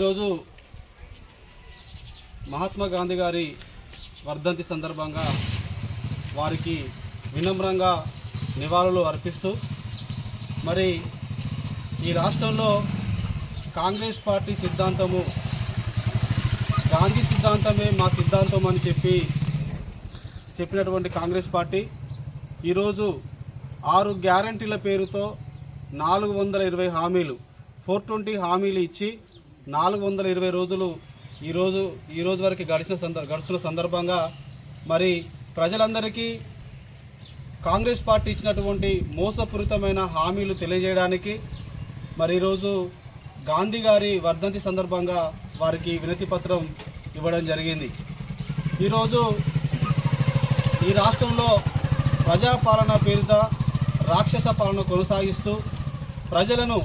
ఈరోజు మహాత్మా గాంధీ గారి వర్ధంతి సందర్భంగా వారికి వినమ్రంగా నివాళులు అర్పిస్తూ మరి ఈ రాష్ట్రంలో కాంగ్రెస్ పార్టీ సిద్ధాంతము గాంధీ సిద్ధాంతమే మా సిద్ధాంతం అని చెప్పి చెప్పినటువంటి కాంగ్రెస్ పార్టీ ఈరోజు ఆరు గ్యారంటీల పేరుతో నాలుగు వందల ఇరవై హామీలు ఫోర్ ట్వంటీ హామీలు ఇచ్చి నాలుగు వందల ఇరవై రోజులు ఈరోజు ఈరోజు వరకు గడిచిన సందర్ గడుస్తున్న సందర్భంగా మరి ప్రజలందరికీ కాంగ్రెస్ పార్టీ ఇచ్చినటువంటి మోసపూరితమైన హామీలు తెలియజేయడానికి మరి ఈరోజు గాంధీ గారి వర్ధంతి సందర్భంగా వారికి వినతి పత్రం ఇవ్వడం జరిగింది. ఈరోజు ఈ రాష్ట్రంలో ప్రజాపాలన పేరిత రాక్షస పాలన కొనసాగిస్తూ ప్రజలను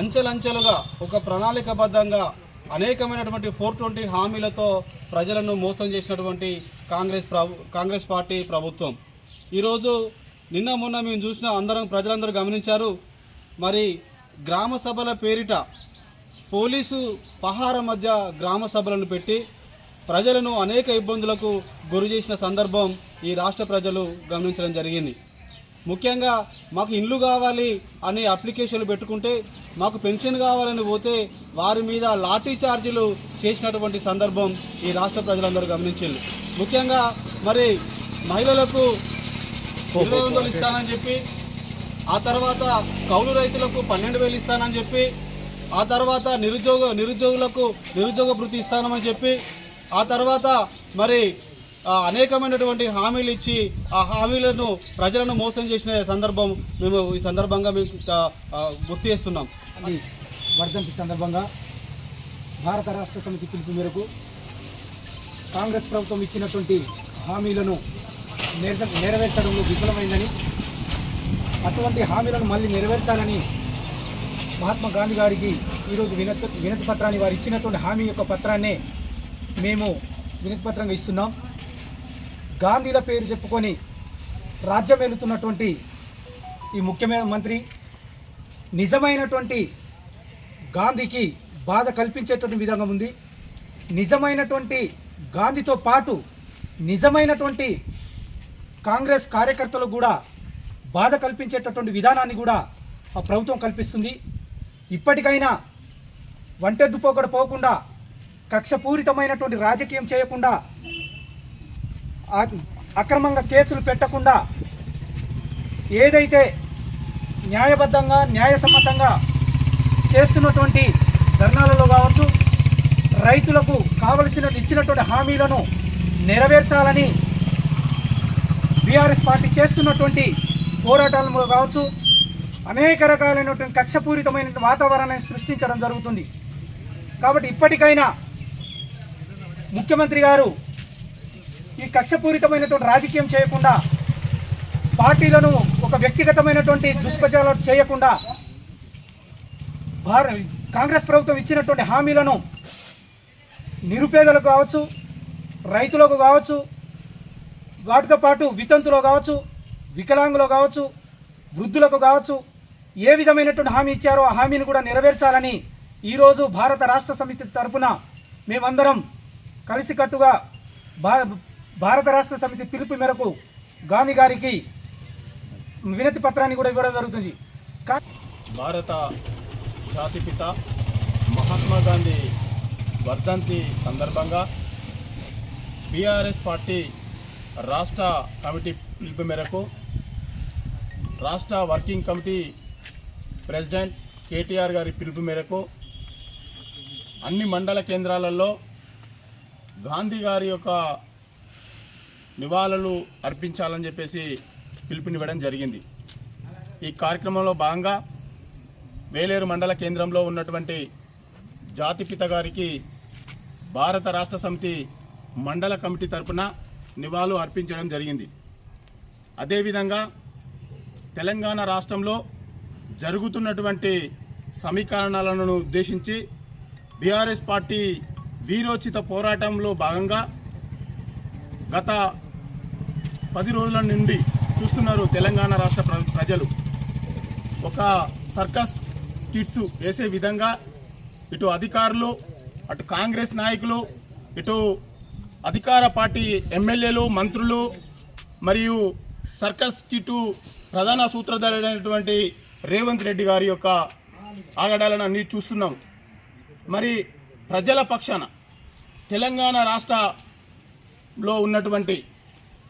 అంచెలంచెలుగా ఒక ప్రణాళికబద్ధంగా అనేకమైనటువంటి ఫోర్ ట్వంటీ హామీలతో ప్రజలను మోసం చేసినటువంటి కాంగ్రెస్ ప్రభు కాంగ్రెస్ పార్టీ ప్రభుత్వం. ఈరోజు నిన్న మొన్న మేము చూసిన అందరం ప్రజలందరూ గమనించారు. మరి గ్రామ సభల పేరిట పోలీసు పహార మధ్య గ్రామ సభలను పెట్టి ప్రజలను అనేక ఇబ్బందులకు గురి చేసిన సందర్భం ఈ రాష్ట్ర ప్రజలు గమనించడం జరిగింది. ముఖ్యంగా మాకు ఇండ్లు కావాలి అనే అప్లికేషన్లు పెట్టుకుంటే మాకు పెన్షన్ కావాలని పోతే వారి మీద లాఠీ ఛార్జీలు చేసినటువంటి సందర్భం ఈ రాష్ట్ర ప్రజలందరూ గమనించారు. ముఖ్యంగా మరి మహిళలకు ఇరవై వందలు ఇస్తానని చెప్పి ఆ తర్వాత కౌలు రైతులకు పన్నెండు వేలు ఇస్తానని చెప్పి ఆ తర్వాత నిరుద్యోగ నిరుద్యోగులకు నిరుద్యోగ భృతి ఇస్తానని చెప్పి ఆ తర్వాత మరి అనేకమైనటువంటి హామీలు ఇచ్చి ఆ హామీలను ప్రజలను మోసం చేసిన సందర్భం మేము ఈ సందర్భంగా మేము గుర్తు చేస్తున్నాం. వర్ధంతి సందర్భంగా భారత రాష్ట్ర సమితి పిలుపు మేరకు కాంగ్రెస్ ప్రభుత్వం ఇచ్చినటువంటి హామీలను నెరవేర్చడంలో విఫలమైందని అటువంటి హామీలను మళ్ళీ నెరవేర్చాలని మహాత్మా గాంధీ గారికి ఈరోజు వినతి వినతి పత్రాన్ని వారు ఇచ్చినటువంటి హామీ యొక్క పత్రాన్నే మేము వినతి పత్రంగా ఇస్తున్నాం. గాంధీల పేరు చెప్పుకొని రాజ్యం వెళుతున్నటువంటి ఈ ముఖ్యమైన మంత్రి నిజమైనటువంటి గాంధీకి బాధ కల్పించేటువంటి విధంగా ఉంది. నిజమైనటువంటి గాంధీతో పాటు నిజమైనటువంటి కాంగ్రెస్ కార్యకర్తలకు కూడా బాధ కల్పించేటటువంటి విధానాన్ని కూడా ఆ ప్రభుత్వం కల్పిస్తుంది. ఇప్పటికైనా వంటెద్దు పోకడ పోకుండా కక్షపూరితమైనటువంటి రాజకీయం చేయకుండా అక్రమంగా కేసులు పెట్టకుండా ఏదైతే న్యాయబద్ధంగా న్యాయసమ్మతంగా చేస్తున్నటువంటి ధర్నాలలో కావచ్చు రైతులకు కావలసిన ఇచ్చినటువంటి హామీలను నెరవేర్చాలని బీఆర్ఎస్ పార్టీ చేస్తున్నటువంటి పోరాటాలలో కావచ్చు అనేక రకాలైనటువంటి కక్షపూరితమైన వాతావరణాన్ని సృష్టించడం జరుగుతుంది. కాబట్టి ఇప్పటికైనా ముఖ్యమంత్రి గారు ఈ కక్షపూరితమైనటువంటి రాజకీయం చేయకుండా పార్టీలను ఒక వ్యక్తిగతమైనటువంటి దుష్ప్రచారాలు చేయకుండా భార కాంగ్రెస్ ప్రభుత్వం ఇచ్చినటువంటి హామీలను నిరుపేదలకు కావచ్చు రైతులకు కావచ్చు వాటితో పాటు వితంతులో కావచ్చు వికలాంగులో కావచ్చు వృద్ధులకు కావచ్చు ఏ విధమైనటువంటి హామీ ఇచ్చారో ఆ హామీని కూడా నెరవేర్చాలని ఈరోజు భారత రాష్ట్ర సమితి తరపున మేమందరం కలిసికట్టుగా భా భారత రాష్ట్ర సమితి పిలుపు మేరకు గాంధీ గారికి వినతి పత్రాన్ని కూడా ఇవ్వడం జరుగుతుంది. భారత జాతిపిత మహాత్మా గాంధీ వర్ధంతి సందర్భంగా బీఆర్ఎస్ పార్టీ రాష్ట్ర కమిటీ పిలుపు మేరకు రాష్ట్ర వర్కింగ్ కమిటీ ప్రెసిడెంట్ కేటీఆర్ గారి పిలుపు మేరకు అన్ని మండల కేంద్రాలలో గాంధీ గారి యొక్క నివాళులు అర్పించాలని చెప్పేసి పిలుపునివ్వడం జరిగింది. ఈ కార్యక్రమంలో భాగంగా వేలేరు మండల కేంద్రంలో ఉన్నటువంటి జాతిపిత గారికి భారత రాష్ట్ర సమితి మండల కమిటీ తరపున నివాళులు అర్పించడం జరిగింది. అదేవిధంగా తెలంగాణ రాష్ట్రంలో జరుగుతున్నటువంటి సమీకరణాలను ఉద్దేశించి బీఆర్ఎస్ పార్టీ వీరోచిత పోరాటంలో భాగంగా గత పది రోజుల నుండి చూస్తున్నారు తెలంగాణ రాష్ట్ర ప్ర- ప్రజలు. ఒక సర్కస్ స్కిట్స్ వేసే విధంగా ఇటు అధికారులు అటు కాంగ్రెస్ నాయకులు ఇటు అధికార పార్టీ ఎమ్మెల్యేలు మంత్రులు మరియు సర్కస్ కిటు ప్రధాన సూత్రధారుడైనటువంటి రేవంత్ రెడ్డి గారి యొక్క ఆగడాలను అన్ని చూస్తున్నాం. మరి ప్రజల పక్షాన తెలంగాణ రాష్ట్రంలో ఉన్నటువంటి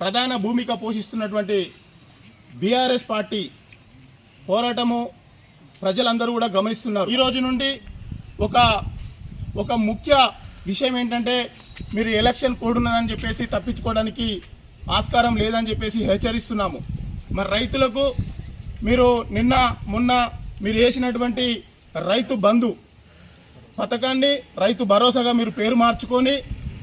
ప్రధాన భూమిక పోషిస్తున్నటువంటి బీఆర్ఎస్ పార్టీ పోరాటము ప్రజలందరూ కూడా గమనిస్తున్నారు. ఈ రోజు నుండి ఒక ఒక ముఖ్య విషయం ఏంటంటే మీరు ఎలక్షన్ కోడ్ ఉన్నదని చెప్పేసి తప్పించుకోవడానికి ఆస్కారం లేదని చెప్పేసి హెచ్చరిస్తున్నాము. మరి రైతులకు మీరు నిన్న మొన్న మీరు వేసినటువంటి రైతు బంధు పథకాన్ని రైతు భరోసాగా మీరు పేరు మార్చుకొని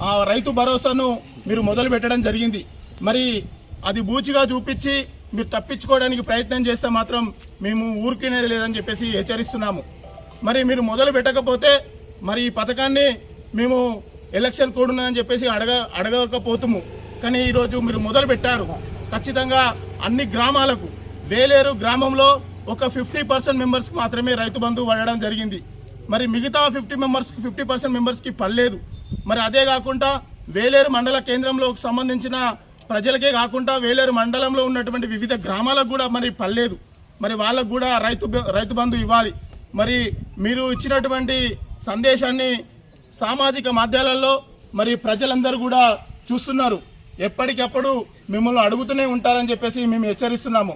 ఆ రైతు భరోసాను మీరు మొదలు పెట్టడం జరిగింది. మరి అది బూచిగా చూపించి మీరు తప్పించుకోవడానికి ప్రయత్నం చేస్తే మాత్రం మేము ఊరికినేది లేదని చెప్పేసి హెచ్చరిస్తున్నాము. మరి మీరు మొదలు పెట్టకపోతే మరి ఈ పథకాన్ని మేము ఎలక్షన్ కోడ్ చెప్పేసి అడగ అడగకపోతుము. కానీ ఈరోజు మీరు మొదలు పెట్టారు. ఖచ్చితంగా అన్ని గ్రామాలకు వేలేరు గ్రామంలో ఒక ఫిఫ్టీ పర్సెంట్ మెంబర్స్కి మాత్రమే రైతు బంధువు పడడం జరిగింది. మరి మిగతా ఫిఫ్టీ మెంబర్స్కి ఫిఫ్టీ పర్సెంట్ మెంబర్స్కి పడలేదు. మరి అదే కాకుండా వేలేరు మండల కేంద్రంలోకి సంబంధించిన ప్రజలకే కాకుండా వేలేరు మండలంలో ఉన్నటువంటి వివిధ గ్రామాలకు కూడా మరి పడలేదు మరి వాళ్ళకు కూడా రైతు బ- రైతు బంధు ఇవ్వాలి. మరి మీరు ఇచ్చినటువంటి సందేశాన్ని సామాజిక మాధ్యమాలలో మరి ప్రజలందరూ కూడా చూస్తున్నారు. ఎప్పటికప్పుడు మిమ్మల్ని అడుగుతూనే ఉంటారని చెప్పేసి మేము హెచ్చరిస్తున్నాము.